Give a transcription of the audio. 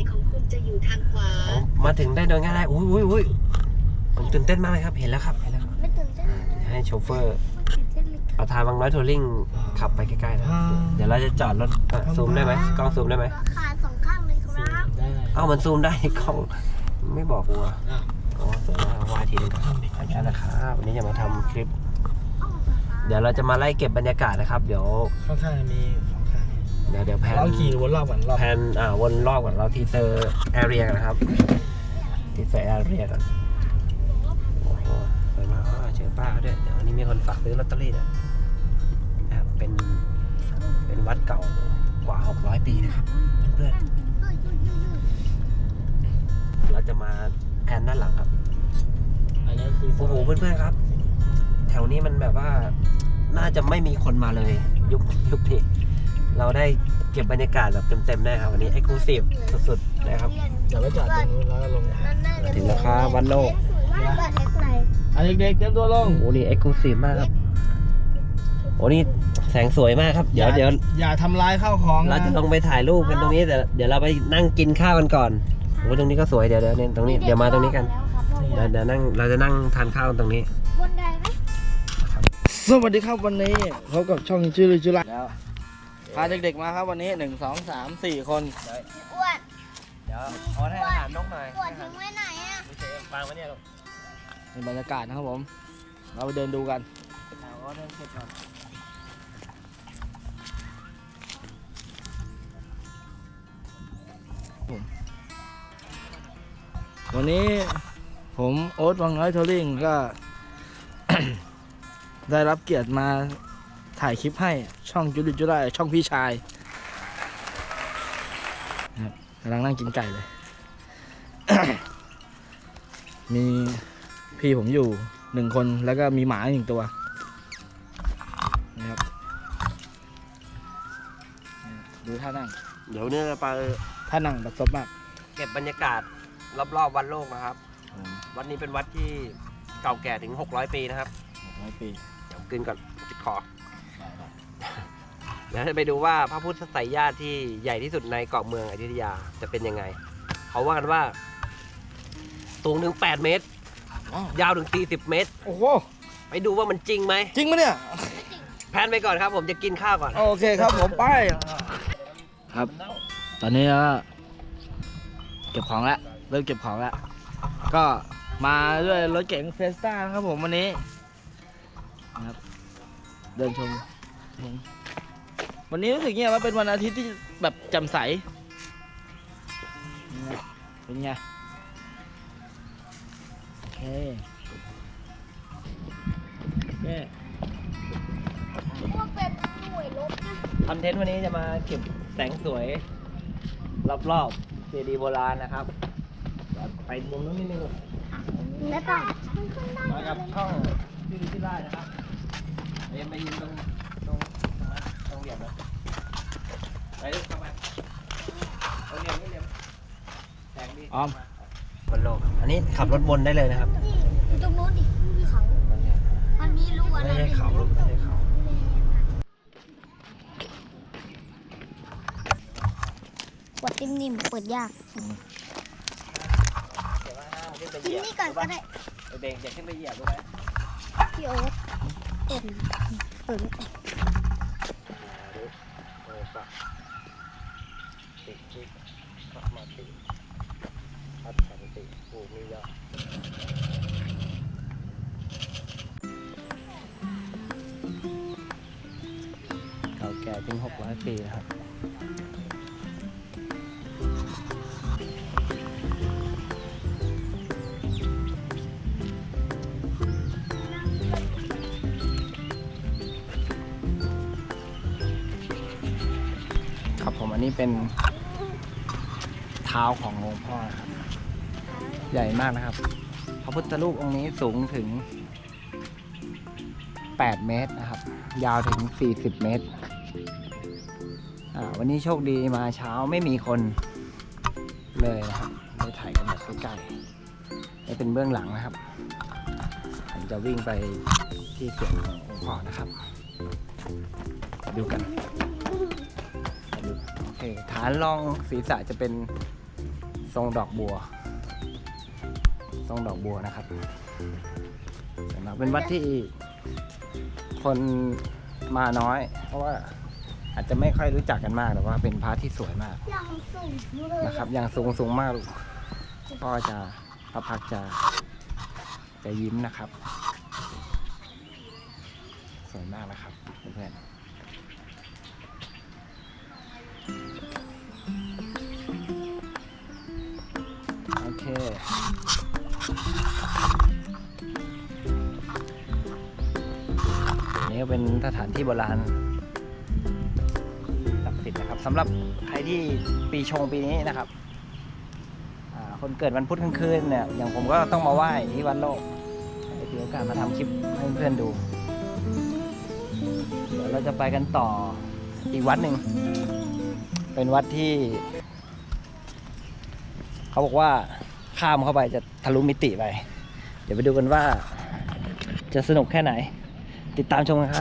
ายของคุณจะอยู่ทางขวาผมมาถึงได้โดยง่ายได้อุ้ยอุ้ยอุ้ยผมตื่นเต้นมากเลยครับ เห็นแล้วครับ เห็นแล้วครับ ไม่ตื่นเต้นอ่าให้โชเฟอร์ไม่ตื่นเต้นเลยครับประธานบางน้อยทัวริงขับไปใกล้ๆนะอ่าเดี๋ยวเราจะจอดรถอะซูมได้ไหมกล้องซูมได้ไหมขาสองข้างเลยครับได้ เอ้ามันซูมได้กล้อง ไม่บอกกูอะอะอ๋อสวยมากวายทีนึงครับขออนุญาตนะครับวันนี้จะมาทำคลิป เดี๋ยวเราจะมาไล่เก็บบรรยากาศนะครับ เดี๋ยว ข้างๆมีสองข้าง เดี๋ยวเดี๋ยวแพนเราขี่วนรอบก่อนรอบแพนอ่าวนรอบก่อนเราทีเซอร์แอเรียกันนะครับทีเซอร์แอเรียก่อนโอ้โหสวยมากอ้าวเจอป้าเขาด้วยเดี๋ยววันนี้มีคนฝากซื้อลอตเตอรี่ด้วยนะครับเป็นเป็นวัดเก่ากว่า 600 ปีนะครับเพื่อนๆเราจะมาแพนด้านหลังครับอันนี้คือโอ้โหเพื่อนๆครับ แถวนี้มันแบบว่าน่าจะไม่มีคนมาเลย ยุคยุคนี้ เราได้เก็บบรรยากาศแบบเต็มๆแน่ครับวันนี้ e x c l u s i v e สุดๆนะครับเดี๋ยวไปจอดตรงนู้นแล้วก็ลงถึงแล้วครับวัดโลกว่าเล็กไหนอันเด็กๆเตรียมตัวลงโอ้นี่ e x c l u s i v e มากครับโอ้นี่แสงสวยมากครับ เดี๋ยวอาเดี๋ยวอย่าทำลายข้าวของเราจะลงไปถ่ายรูปกันตรงนี้แต่เดี๋ยวเราไปนั่งกินข้าวกันก่อนโอ้ตรงนี้ก็สวยเดี๋ยวเดี๋ยวเนี่ยตรงนี้เดี๋ยวมาตรงนี้กันเดี๋ยวเดี๋ยวนั่งเราจะนั่งทานข้าวกันตรงนี้บนไดไหมสวัสดีครับวันนี้พบกับช่องชื่อลือจุฬาแล้ว พาเด็กๆมาครับวันนี้หนึ่งสองสามสี่คนอ้วนเดี๋ยวขอให้อาหารนกหน่อยอ้วนทิ้งไว้ไหนอะไม่ใช่วางไว้เนี่ยลูกเป็นบรรยากาศนะครับผม เราไปเดินดูกันเอาก็เดินเสร็จก่อนวันนี้ผมโอ๊ตวังน้อยโทรลิงก็ ได้รับเกียรติมา ถ่ายคลิปให้ช่องจุลิจุฬาช่องพี่ชายนะครับกำลังนั่งกินไก่เลย มีพี่ผมอยู่หนึ่งคนแล้วก็มีหมาหนึ่งตัวนะครับดูท่านั่งเดี๋ยวเนี่ยไปท่านั่งแบบซบมากเก็บบรรยากาศรอบๆวัดโลกนะครับ วัดนี้เป็นวัดที่เก่าแก่ถึง 600 ปีนะครับร้อยปี เดี๋ยวกินก่อนจิดคอ เดี๋ยวจะไปดูว่าพระพุทธไสยญาติที่ใหญ่ที่สุดในเกาะเมืองอยุธยาจะเป็นยังไง เขาว่ากันว่า สูงถึง 8 เมตร ยาวถึง 40 เมตร โอ้โห ไปดูว่ามันจริงไหม จริงไหมเนี่ย แพนไปก่อนครับ ผมจะกินข้าวก่อน โอเคครับผมไป ครับ ตอนนี้ก็เก็บของแล้วเริ่มเก็บของแล้ว ก็มาด้วยรถเก๋งเฟสต้าครับผมวันนี้นะครับเดินชม วันนี้รู้สึกเงี้ยว่าเป็นวันอาทิตย์ที่แบบแจ่มใสเป็นไงโอเคโอเคพวกเป็นหน่วยลบนะคอนเทนต์วันนี้จะมาเก็บแสงสวย รอบๆเจดีย์โบราณนะครับ ไปมุมนู้นนิดนึงแล้วก็มันขึ้นได้มากับช่องชื่อที่ได้นะครับเรียนไปยืนตรงตรงตรงนั้นตรงเหลี่ยมนะ ไปลูกเข้าไปตรงเหลี่ยมนี่เหลี่ยมแสงดีออม บนโลก อันนี้ขับรถวนได้เลยนะครับนี่ตรงนู้นดิเขา มันมีรูอะไรไม่ใช่เขาลูกไม่ใช่เขากดนิ่มๆเปิดยากเดี๋ยวว่าห้ามขึ้นไปเหกินยียบนี่ก่อนก็ได้ไปเบรกอย่าขึ้นไปเหยียบรู้ไหมพี่โอ๊ตเปิดเปิดไม่ได้เออปะ ติดติดขับมาติดพัดแขนติดโอ้ไม่ยากเก่าแก่ถึง600ปีนะครับครับผมอันนี้เป็น เท้าของหลวงพ่อนะครับ ใหญ่มากนะครับ พระพุทธรูปองค์นี้สูงถึง 8 เมตรนะครับ ยาวถึง 40 เมตร วันนี้โชคดีมาเช้าไม่มีคนเลยนะครับได้ถ่ายกันแบบใกล้ๆนี่เป็นเบื้องหลังนะครับ ผมจะวิ่งไปที่เสียงขององค์พ่อนะครับดูกัน โอเค ฐานรองศีรษะจะเป็น ทรงดอกบัว ทรงดอกบัวนะครับส่วนมากเป็นวัดที่คนมาน้อย เพราะว่าอาจจะไม่ค่อยรู้จักกันมากแต่ว่าเป็นพระที่สวยมากยังสูงเลยนะครับ อย่างสูงสูงมากลูกก็จะพระพักตร์จะจะยิ้มนะครับ สวยมากนะครับเพื่อนๆ นี่ก็เป็นสถานที่โบราณศักดิ์สิทธิ์นะครับสำหรับใครที่ปีชงปีนี้นะครับคนเกิดวันพุธกลางคืนเนี่ยอย่างผมก็ต้องมาไหว้ที่วัดโลกให้ถือโอกาสมาทำคลิปให้เพื่อนๆดู เดี๋ยวเราจะไปกันต่ออีกวัดหนึ่ง เป็นวัดที่ เขาบอกว่า ข้ามเข้าไปจะทะลุมิติไป เดี๋ยวไปดูกันว่า จะสนุกแค่ไหน ติดตามชมกันครับ